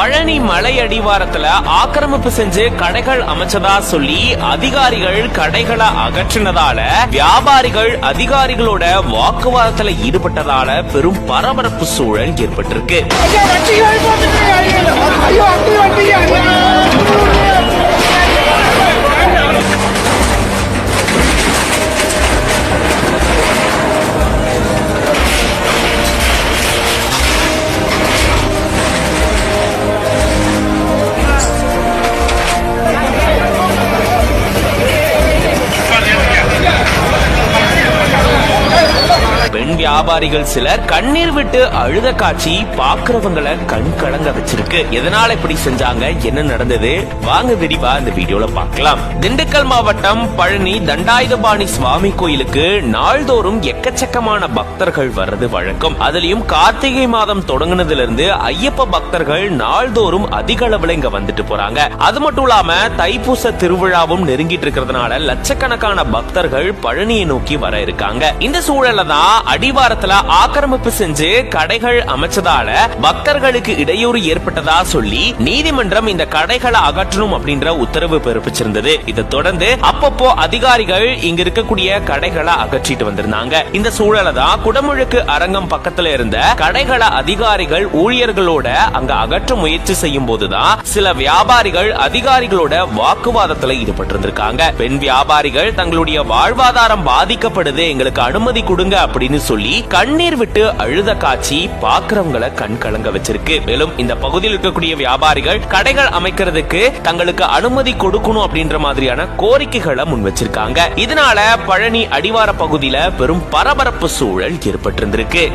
பழனி மலை அடிவாரத்துல ஆக்கிரமிப்பு செஞ்சு கடைகள் அமைச்சதா சொல்லி அதிகாரிகள் கடைகளை அகற்றினதால வியாபாரிகள் அதிகாரிகளோட வாக்குவாதத்துல ஈடுபட்டதால பெரும் பரபரப்பு சூழல் ஏற்பட்டிருக்கு. பெண் வியாபாரிகள் சிலர் கண்ணீர் விட்டு அழுத காட்சி பாக்குறவங்களை கண் கலங்க வச்சிருக்கு. எதனால இப்படி செஞ்சாங்க? என்ன நடந்தது? வாங்க விரிவா இந்த வீடியோல பார்க்கலாம். திண்டுக்கல் மாவட்டம் பழனி தண்டாயுதபாணி சுவாமி கோயிலுக்கு நாள்தோறும் எக்கச்சக்கமான பக்தர்கள் வர்றது வழக்கம். அதுலயும் கார்த்திகை மாதம் தொடங்குனதுல இருந்து ஐயப்ப பக்தர்கள் நாள்தோறும் அதிக அளவுல இங்க வந்துட்டு போறாங்க. அது மட்டும் இல்லாம தைப்பூச திருவிழாவும் நெருங்கிட்டு இருக்கிறதுனால லட்சக்கணக்கான பக்தர்கள் பழனியை நோக்கி வர இருக்காங்க. இந்த சூழல்ல தான் அடிவாரத்துல ஆக்கிரமிப்பு செஞ்சு கடைகள் அமைச்சதால பக்தர்களுக்கு இடையூறு ஏற்பட்டதா சொல்லி நீதிமன்றம் இந்த கடைகளை அகற்றணும் அப்படின்ற உத்தரவு பிறப்பிச்சிருந்தது. இதை தொடர்ந்து அப்பப்போ அதிகாரிகள் இங்க இருக்கக்கூடிய கடைகளை அகற்றிட்டு வந்திருந்தாங்க. இந்த சூழலை தான் குடமுழுக்கு அரங்கம் பக்கத்துல இருந்த கடைகளை அதிகாரிகள் ஊழியர்களோட அங்க அகற்ற முயற்சி செய்யும் போதுதான் சில வியாபாரிகள் அதிகாரிகளோட வாக்குவாதத்துல ஈடுபட்டிருந்திருக்காங்க. பெண் வியாபாரிகள் தங்களுடைய வாழ்வாதாரம் பாதிக்கப்படுது எங்களுக்கு அனுமதி கொடுங்க அப்படின்னு சொல்லி கண்ணீர் விட்டு அழுத காட்சி பாக்குறவங்களை கண் கலங்க வச்சிருக்கு. மேலும் இந்த பகுதியில் இருக்கக்கூடிய வியாபாரிகள் கடைகள் அமைக்கிறதுக்கு தங்களுக்கு அனுமதி கொடுக்கணும் அப்படின்ற மாதிரியான கோரிக்கைகளை முன் வச்சிருக்காங்க. இதனால பழனி அடிவார பகுதியில பெரும் பரபரப்பு சூழல் ஏற்பட்டிருந்திருக்கு.